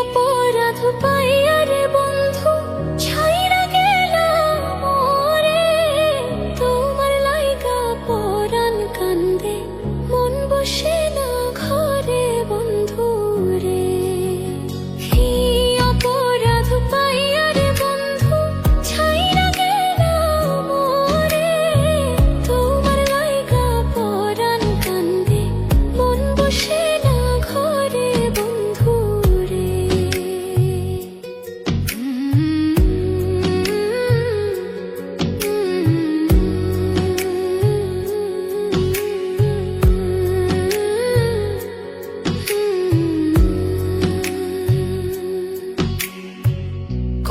অপরাধ পা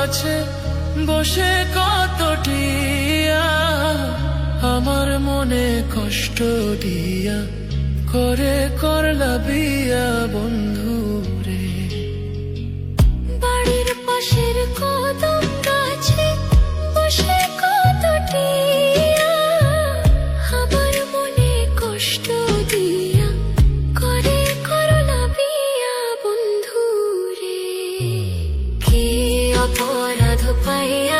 কাছে বসে কতটি আমার মনে কষ্ট দিয়া করে করলা বিয়া। पहिया